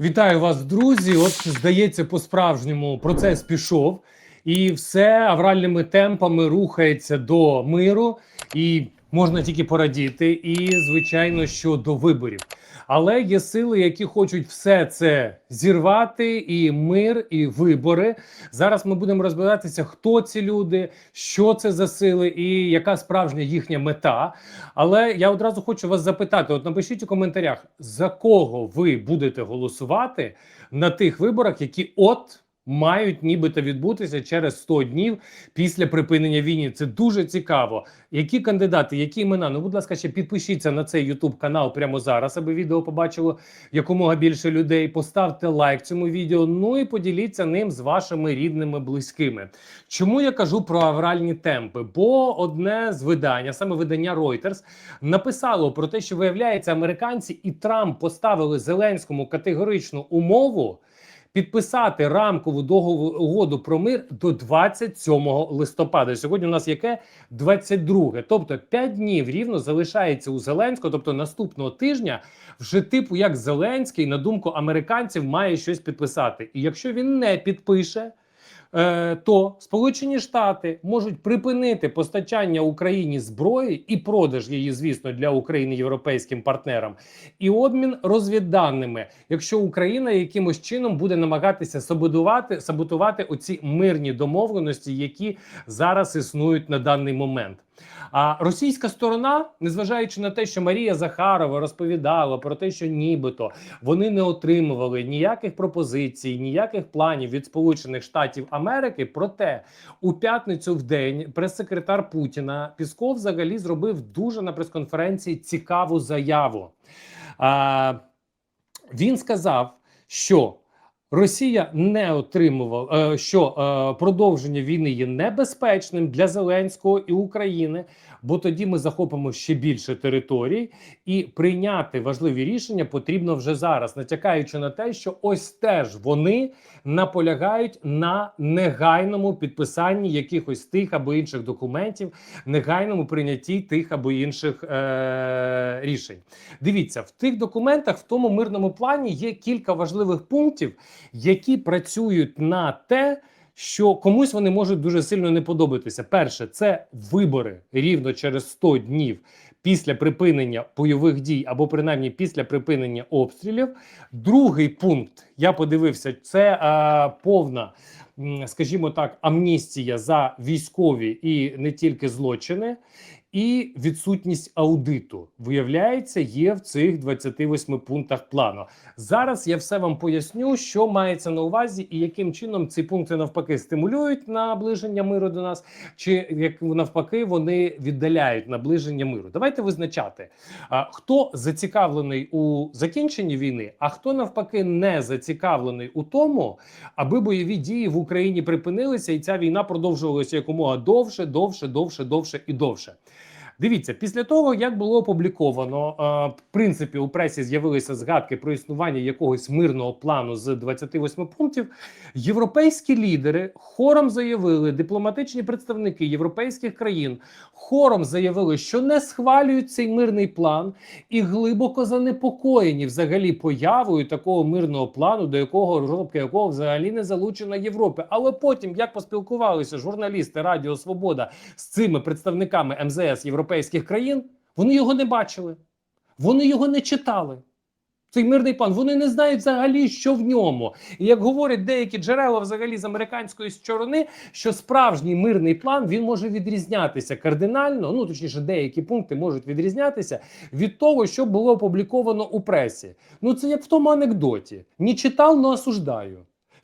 Вітаю вас, друзі. От здається, по-справжньому процес пішов, і все авральними темпами рухається до миру, і можна тільки порадіти. І звичайно, що до виборів. Але є сили, які хочуть все це зірвати, і мир, і вибори. Зараз ми будемо розбиратися, хто ці люди, що це за сили, і яка справжня їхня мета. Але я одразу хочу вас запитати: от напишіть у коментарях, за кого ви будете голосувати на тих виборах, які от. Мають нібито відбутися через 100 днів після припинення війни. Це дуже цікаво. Які кандидати, які імена? Ну, будь ласка, ще підпишіться на цей Ютуб канал прямо зараз, аби відео побачило якомога більше людей. Поставте лайк цьому відео. Ну і поділіться ним з вашими рідними близькими. Чому я кажу про авральні темпи? Бо одне з видання, саме видання Reuters, написало про те, що виявляється, американці і Трамп поставили Зеленському категоричну умову. Підписати рамкову договор, угоду про мир до 27 листопада. Сьогодні у нас яке 22. Тобто 5 днів рівно залишається у Зеленського. Тобто наступного тижня, вже типу як Зеленський, на думку американців, має щось підписати. І якщо він не підпише. Е, То Сполучені Штати можуть припинити постачання Україні зброї і продаж її, звісно, для України європейським партнерам, і обмін розвідданими, якщо Україна якимось чином буде намагатися саботувати саботувати оці мирні домовленості, які зараз існують на даний момент. А російська сторона, незважаючи на те, що Марія Захарова розповідала про те, що нібито вони не отримували ніяких пропозицій, ніяких планів від Сполучених Штатів Америки. Проте у п'ятницю в день прес-секретар Путіна Пісков взагалі зробив дуже на прес-конференції цікаву заяву. А, він сказав, що Росія не отримувала, е, що е, продовження війни є небезпечним для Зеленського і України, бо тоді ми захопимо ще більше територій, і прийняти важливі рішення потрібно вже зараз, натякаючи на те, що ось теж вони наполягають на негайному підписанні якихось тих або інших документів, негайному прийнятті тих або інших е- рішень. Дивіться, в тих документах, в тому мирному плані, є кілька важливих пунктів, які працюють на те. Що комусь вони можуть дуже сильно не подобатися. Перше, це вибори рівно через 100 днів після припинення бойових дій, або принаймні після припинення обстрілів. Другий пункт я подивився: це е, повна, скажімо так, амністія за військові і не тільки злочини. І відсутність аудиту виявляється, є в цих 28 пунктах плану. Зараз я все вам поясню, що мається на увазі, і яким чином ці пункти навпаки стимулюють наближення миру до нас, чи як навпаки вони віддаляють наближення миру. Давайте визначати, хто зацікавлений у закінченні війни, а хто навпаки не зацікавлений у тому, аби бойові дії в Україні припинилися, і ця війна продовжувалася якомога довше, довше, довше, довше і довше. Дивіться, після того як було опубліковано, е, в принципі, у пресі з'явилися згадки про існування якогось мирного плану з 28 пунктів. Європейські лідери хором заявили, дипломатичні представники європейських країн хором заявили, що не схвалюють цей мирний план і глибоко занепокоєні взагалі появою такого мирного плану, до якого розробка якого взагалі не залучена Європи. Але потім, як поспілкувалися журналісти Радіо Свобода з цими представниками МЗС європейських країн, вони його не бачили, вони його не читали. Цей мирний план, вони не знають взагалі, що в ньому. І як говорять деякі джерела, взагалі з американської сторони, що справжній мирний план він може відрізнятися кардинально. Ну точніше, деякі пункти можуть відрізнятися від того, що було опубліковано у пресі. Ну це як в тому анекдоті: не читав, но осуждаю.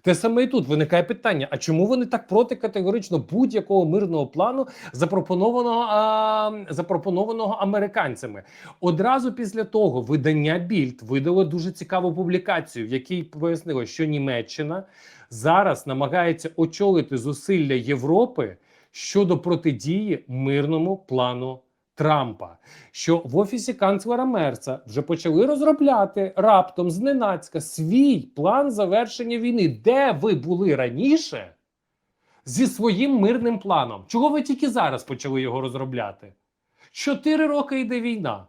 Те саме і тут виникає питання: а чому вони так проти категорично будь-якого мирного плану, запропонованого а, запропонованого американцями? Одразу після того видання Більд видало дуже цікаву публікацію, в якій пояснило, що Німеччина зараз намагається очолити зусилля Європи щодо протидії мирному плану. Трампа, що в офісі канцлера Мерца вже почали розробляти раптом зненацька свій план завершення війни. Де ви були раніше зі своїм мирним планом? Чого ви тільки зараз почали його розробляти? Чотири роки йде війна.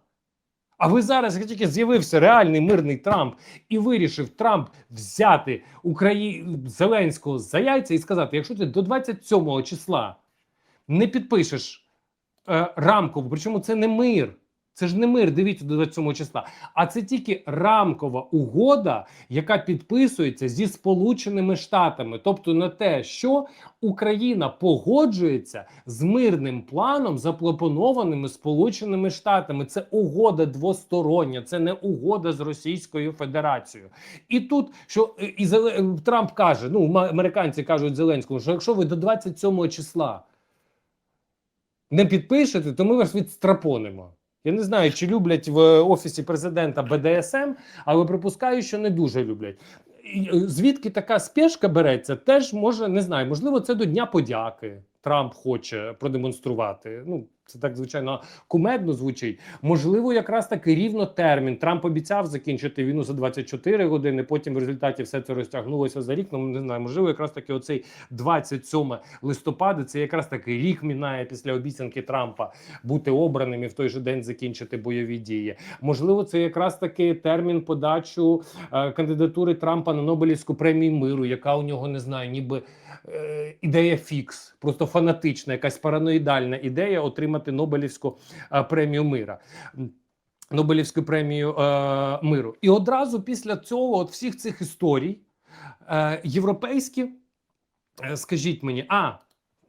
А ви зараз, як тільки з'явився реальний мирний Трамп і вирішив Трамп взяти Украї... Зеленського за яйця і сказати: якщо ти до 27 числа не підпишеш рамкову, причому це не мир. Це ж не мир, дивіться до 27 числа. А це тільки рамкова угода, яка підписується зі Сполученими Штатами, тобто на те, що Україна погоджується з мирним планом, запропонованим Сполученими Штатами. Це угода двостороння, це не угода з Російською Федерацією. І тут що е, і Трамп каже: ну американці кажуть Зеленському, що якщо ви до 27 числа не підпишете, то ми вас відстрапонимо. Я не знаю, чи люблять в офісі президента БДСМ, але припускаю, що не дуже люблять. Е, Звідки така спешка береться, теж може не знаю. Можливо, це до Дня подяки. Трамп хоче продемонструвати. Ну, це так звичайно кумедно звучить. Можливо, якраз таки рівно термін. Трамп обіцяв закінчити війну за 24 години. Потім в результаті все це розтягнулося за рік. Ну не знаю, можливо, якраз таки оцей 27 листопада. Це якраз таки рік мінає після обіцянки Трампа бути обраним і в той же день закінчити бойові дії. Можливо, це якраз таки термін подачу е, кандидатури Трампа на Нобелівську премію миру, яка у нього не знаю, ніби е, ідея фікс, просто фанатична, якась параноїдальна ідея отримати Нобелівську е, премію мира. Нобелівську премію е, миру. І одразу після цього, от всіх цих історій, е, європейські, е, скажіть мені, а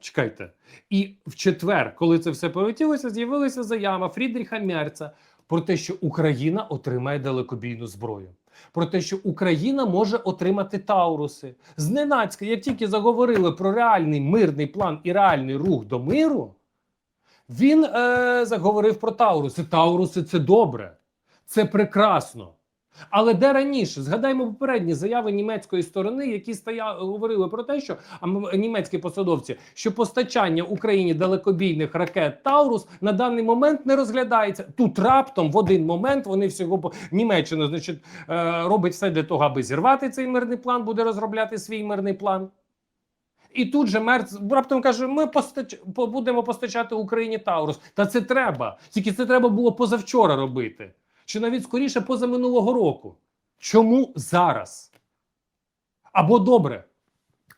чекайте, і в четвер, коли це все полетілося, з'явилася заява Фрідріха Мерца про те, що Україна отримає далекобійну зброю. Про те, що Україна може отримати Тауруси. Зненацька, як тільки заговорили про реальний мирний план і реальний рух до миру, він е, заговорив про Тауруси. Тауруси це добре, це прекрасно. Але де раніше згадаймо попередні заяви німецької сторони, які стоя... говорили про те, що німецькі посадовці, що постачання Україні далекобійних ракет Таурус на даний момент не розглядається. Тут раптом в один момент вони всього Німеччина, значить, е, робить все для того, аби зірвати цей мирний план, буде розробляти свій мирний план. І тут же Мерц раптом каже: ми постач... будемо постачати Україні Таурус. Та це треба. Тільки це треба було позавчора робити. Чи навіть скоріше позаминулого року. Чому зараз? Або добре.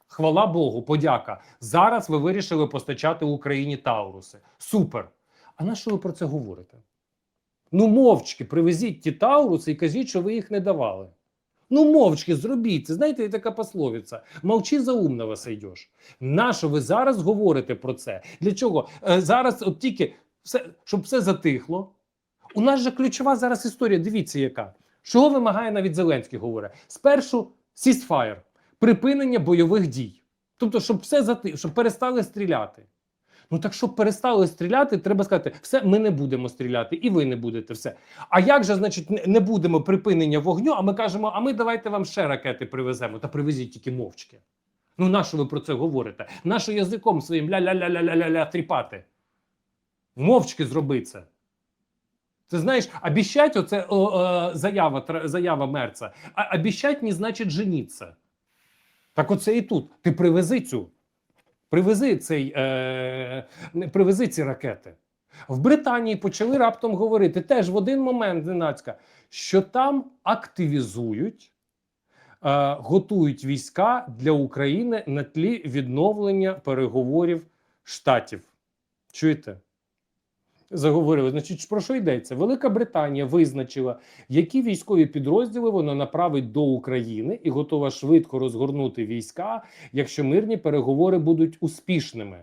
Хвала Богу, подяка. Зараз ви вирішили постачати Україні Тауруси. Супер. А на що ви про це говорите? Ну, мовчки, привезіть ті Тауруси і кажіть, що ви їх не давали. Ну, мовчки, зробіть це. Знаєте, є така пословиця: мовчи за умного сойдеш. Нащо ви зараз говорите про це? Для чого? Е, зараз от тільки все, щоб все затихло. У нас же ключова зараз історія. Дивіться, яка. Що вимагає навіть Зеленський говорить? Спершу ceasefire, припинення бойових дій. Тобто, щоб все зати... щоб перестали стріляти. Ну так щоб перестали стріляти, треба сказати, все, ми не будемо стріляти, і ви не будете все. А як же, значить, не- будемо припинення вогню? А ми кажемо, а ми давайте вам ще ракети привеземо. Та привезіть тільки мовчки. Ну, нащо ви про це говорите? Нащо язиком своїм ля-ля-ля-ля-ля-ля-ля тріпати? Мовчки зроби це. Ти знаєш, обіщать, оце о, о, заява, заява Мерца. А обіщать не значить женіться. Так оце і тут. Ти привези цю. Привези цей, е, привези ці ракети. В Британії почали раптом говорити теж в один момент зненацька, що там активізують, е, готують війська для України на тлі відновлення переговорів штатів. Чуєте? Заговорили. Значить, про що йдеться? Велика Британія визначила, які військові підрозділи вона направить до України і готова швидко розгорнути війська, якщо мирні переговори будуть успішними.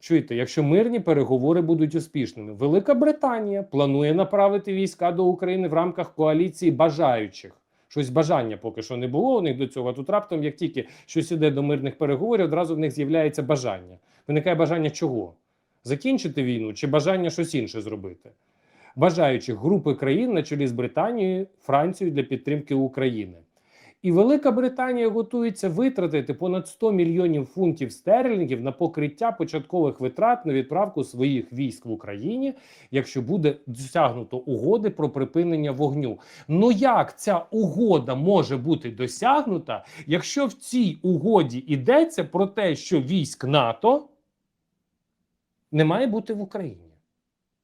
Чуєте, якщо мирні переговори будуть успішними, Велика Британія планує направити війська до України в рамках коаліції бажаючих. Щось бажання поки що не було у них до цього. А тут раптом, як тільки щось іде до мирних переговорів, одразу в них з'являється бажання. Виникає бажання чого? Закінчити війну чи бажання щось інше зробити? Бажаючих групи країн на чолі з Британією, Францією для підтримки України. І Велика Британія готується витратити понад 100 мільйонів фунтів стерлінгів на покриття початкових витрат на відправку своїх військ в Україні, якщо буде досягнуто угоди про припинення вогню. Ну як ця угода може бути досягнута, якщо в цій угоді йдеться про те, що військ НАТО не має бути в Україні?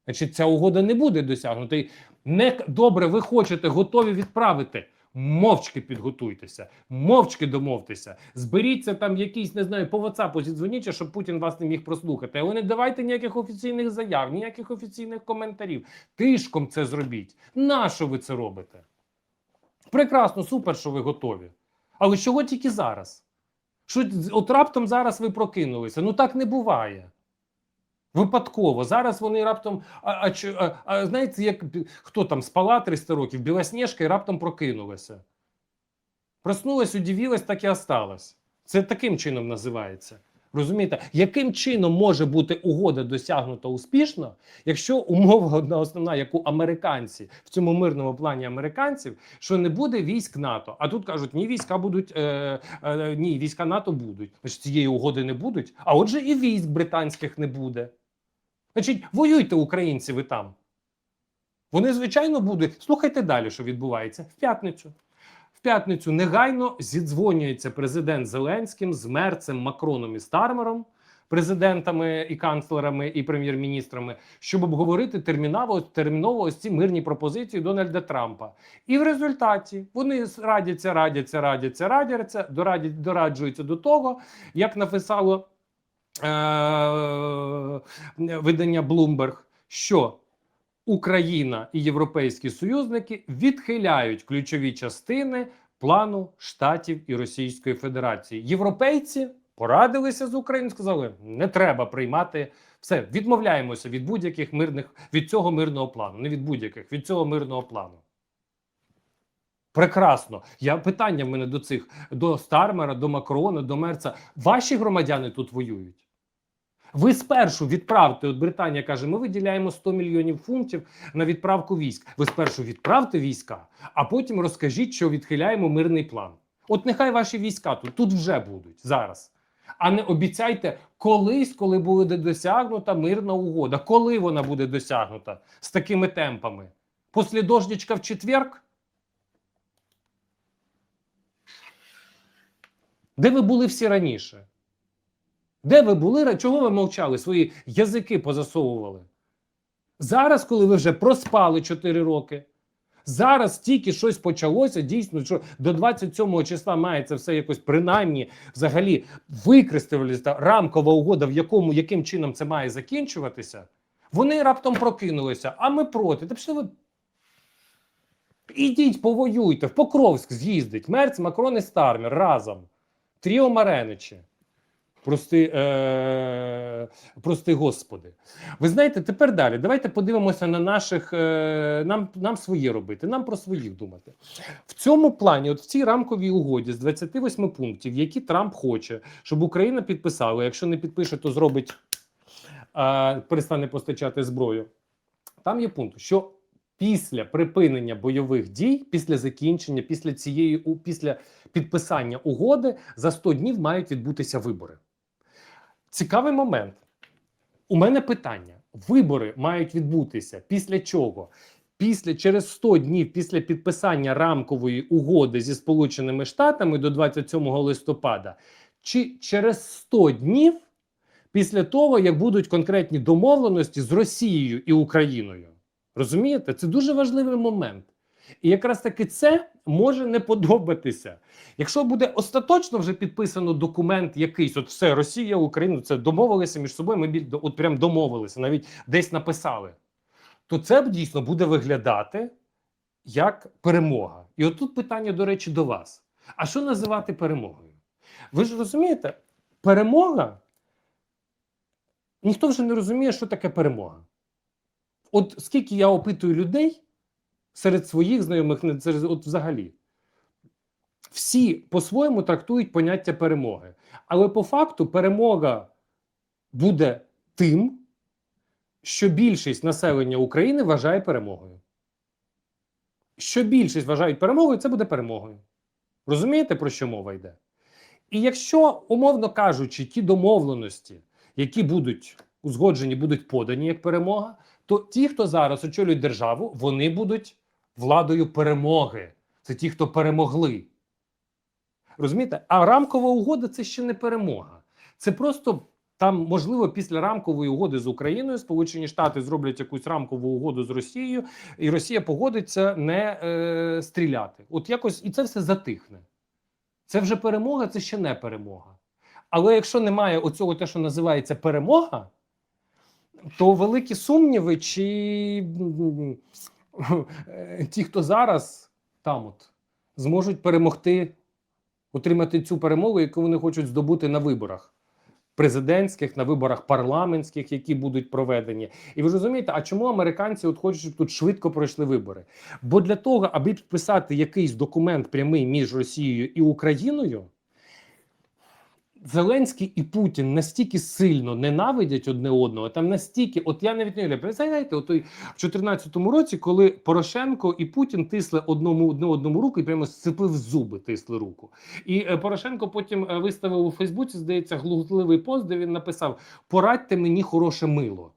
Значить, ця угода не буде досягнута. Не добре, ви хочете, готові відправити. Мовчки підготуйтеся, мовчки домовтеся. Зберіться там якісь, не знаю, по WhatsApp зідзвоніть, щоб Путін вас не міг прослухати. Але не давайте ніяких офіційних заяв, ніяких офіційних коментарів. Тишком це зробіть. Нащо ви це робите? Прекрасно, супер, що ви готові. Але чого тільки зараз? Що от раптом зараз ви прокинулися? Ну так не буває. Випадково. Зараз вони раптом. А, а, а, знаєте, як хто там спала 300 років, Білосніжка і раптом прокинулася. Проснулась, удивилась, так і осталась. Це таким чином називається. Розумієте, яким чином може бути угода досягнута успішно, якщо умова одна основна, як у американці в цьому мирному плані американців, що не буде військ НАТО. А тут кажуть, ні, війська будуть е, е, ні, війська НАТО будуть. Значить, цієї угоди не будуть. А отже, і військ британських не буде. Значить, воюйте, українці, ви там. Вони, звичайно, будуть. Слухайте далі, що відбувається в п'ятницю. В п'ятницю негайно зідзвонюється президент Зеленським з Мерцем, Макроном і Стармером, президентами і канцлерами і прем'єр-міністрами, щоб обговорити терміново, терміново ось ці мирні пропозиції Дональда Трампа. І в результаті вони радяться, радяться, радяться, радяться, дорадять, дораджуються до того, як написало видання Bloomberg, що Україна і європейські союзники відхиляють ключові частини плану Штатів і Російської Федерації. Європейці порадилися з Україною, сказали: не треба приймати все, відмовляємося від будь-яких мирних від цього мирного плану, не від будь-яких від цього мирного плану. Прекрасно. Я питання в мене до цих до Стармера, до Макрона, до Мерца. Ваші громадяни тут воюють. Ви спершу відправте, от Британія каже, ми виділяємо 100 мільйонів фунтів на відправку військ. Ви спершу відправте війська, а потім розкажіть, що відхиляємо мирний план. От нехай ваші війська тут, тут вже будуть зараз. А не обіцяйте колись, коли буде досягнута мирна угода. Коли вона буде досягнута з такими темпами? Після дождичка в четверг? Де ви були всі раніше? Де ви були? Чого ви мовчали? Свої язики позасовували? Зараз, коли ви вже проспали 4 роки, зараз тільки щось почалося, дійсно, що до 27 числа має це все якось принаймні взагалі викристалася рамкова угода, в якому яким чином це має закінчуватися. Вони раптом прокинулися, а ми проти. Та пішли ви. Ідіть, повоюйте, в Покровськ з'їздить. Мерц, Макрон і Стармер разом. Тріо Мареничі. Прости, е, прости господи. Ви знаєте, тепер далі. Давайте подивимося на наших. Е, нам, нам свої робити, нам про своїх думати. В цьому плані, от в цій рамковій угоді з 28 пунктів, які Трамп хоче, щоб Україна підписала. Якщо не підпише, то зробить е, перестане постачати зброю. Там є пункт, що після припинення бойових дій, після закінчення, після цієї після підписання угоди за 100 днів мають відбутися вибори. Цікавий момент. У мене питання: вибори мають відбутися після чого? Після через 100 днів після підписання рамкової угоди зі Сполученими Штатами до 27 листопада, чи через 100 днів після того, як будуть конкретні домовленості з Росією і Україною? Розумієте? Це дуже важливий момент. І якраз таки це може не подобатися. Якщо буде остаточно вже підписано документ якийсь, от все, Росія, Україна, це домовилися між собою, ми от прям домовилися, навіть десь написали, то це дійсно буде виглядати як перемога. І отут питання, до речі, до вас. А що називати перемогою? Ви ж розумієте, перемога. Ніхто вже не розуміє, що таке перемога. От скільки я опитую людей серед своїх знайомих, не серед, от взагалі, всі по-своєму трактують поняття перемоги. Але по факту перемога буде тим, що більшість населення України вважає перемогою. Що більшість вважають перемогою, це буде перемогою. Розумієте, про що мова йде? І якщо, умовно кажучи, ті домовленості, які будуть узгоджені, будуть подані як перемога, то ті, хто зараз очолюють державу, вони будуть владою перемоги. Це ті, хто перемогли. Розумієте? А рамкова угода це ще не перемога. Це просто Там, можливо, після рамкової угоди з Україною Сполучені Штати зроблять якусь рамкову угоду з Росією, і Росія погодиться не е, стріляти. От якось і це все затихне. Це вже перемога, це ще не перемога. Але якщо немає оцього, те, що називається перемога, то великі сумніви, чи ті, хто зараз там от зможуть перемогти, отримати цю перемогу, яку вони хочуть здобути на виборах президентських, на виборах парламентських, які будуть проведені. І ви ж розумієте, а чому американці от хочуть, щоб тут швидко пройшли вибори? Бо для того, аби підписати якийсь документ прямий між Росією і Україною. Зеленський і Путін настільки сильно ненавидять одне одного, там настільки, от я навіть не уявляю, пам'ятаєте, от той в 2014 році, коли Порошенко і Путін тисли одному одне одному руку і прямо сцепив зуби, тисли руку. І е, Порошенко потім е, виставив у Фейсбуці, здається, глузливий пост, де він написав: Порадьте мені хороше мило.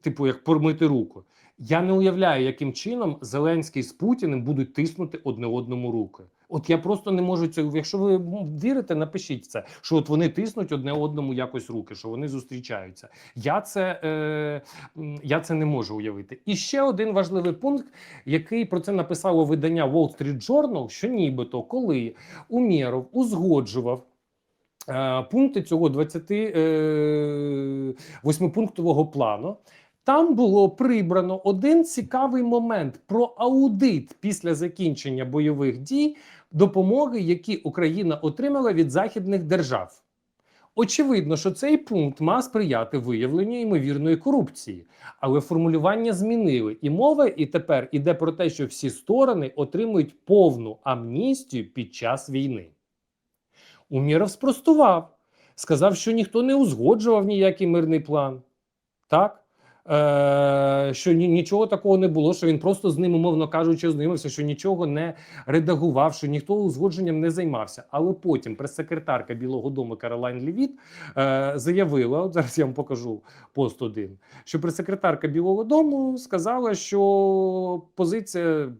Типу, як помити руку. Я не уявляю, яким чином Зеленський з Путіним будуть тиснути одне одному руки. От я просто не можу цього. Якщо ви вірите, напишіть це, що от вони тиснуть одне одному якось руки, що вони зустрічаються. Я це, е, я це не можу уявити. І ще один важливий пункт, який про це написало видання Wall Street Journal, що нібито коли Умєров узгоджував. е, Пункти цього 28-пунктового плану там було прибрано один цікавий момент про аудит після закінчення бойових дій допомоги, які Україна отримала від західних держав. Очевидно, що цей пункт має сприяти виявленню ймовірної корупції, але формулювання змінили, і мова і тепер іде про те, що всі сторони отримують повну амністію під час війни. Уміров спростував, сказав, що ніхто не узгоджував ніякий мирний план. Так? Е, що нічого такого не було, що він просто з ним, умовно кажучи, ознайомився, що нічого не редагував, що ніхто узгодженням не займався. Але потім прес-секретарка Білого Дому Каролайн Лівіт е, заявила: от зараз я вам покажу пост один, що прес-секретарка Білого Дому сказала, що позиція.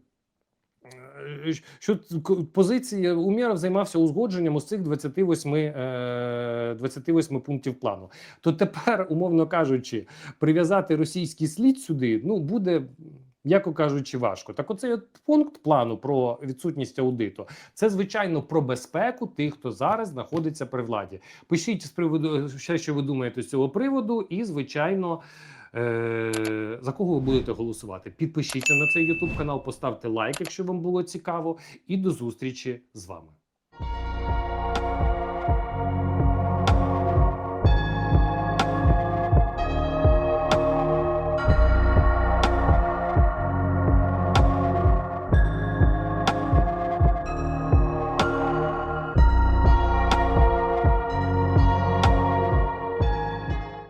Е, Що к- позиція Умєров займався узгодженням ось цих 28, е, 28 пунктів плану. То тепер, умовно кажучи, прив'язати російський слід сюди ну буде. М'яко кажучи, важко. Так, оцей пункт плану про відсутність аудиту це звичайно про безпеку тих, хто зараз знаходиться при владі. Пишіть з приводу ще, що ви думаєте з цього приводу, і звичайно. Е, за кого ви будете голосувати? Підпишіться на цей YouTube канал, поставте лайк, якщо вам було цікаво, і до зустрічі з вами.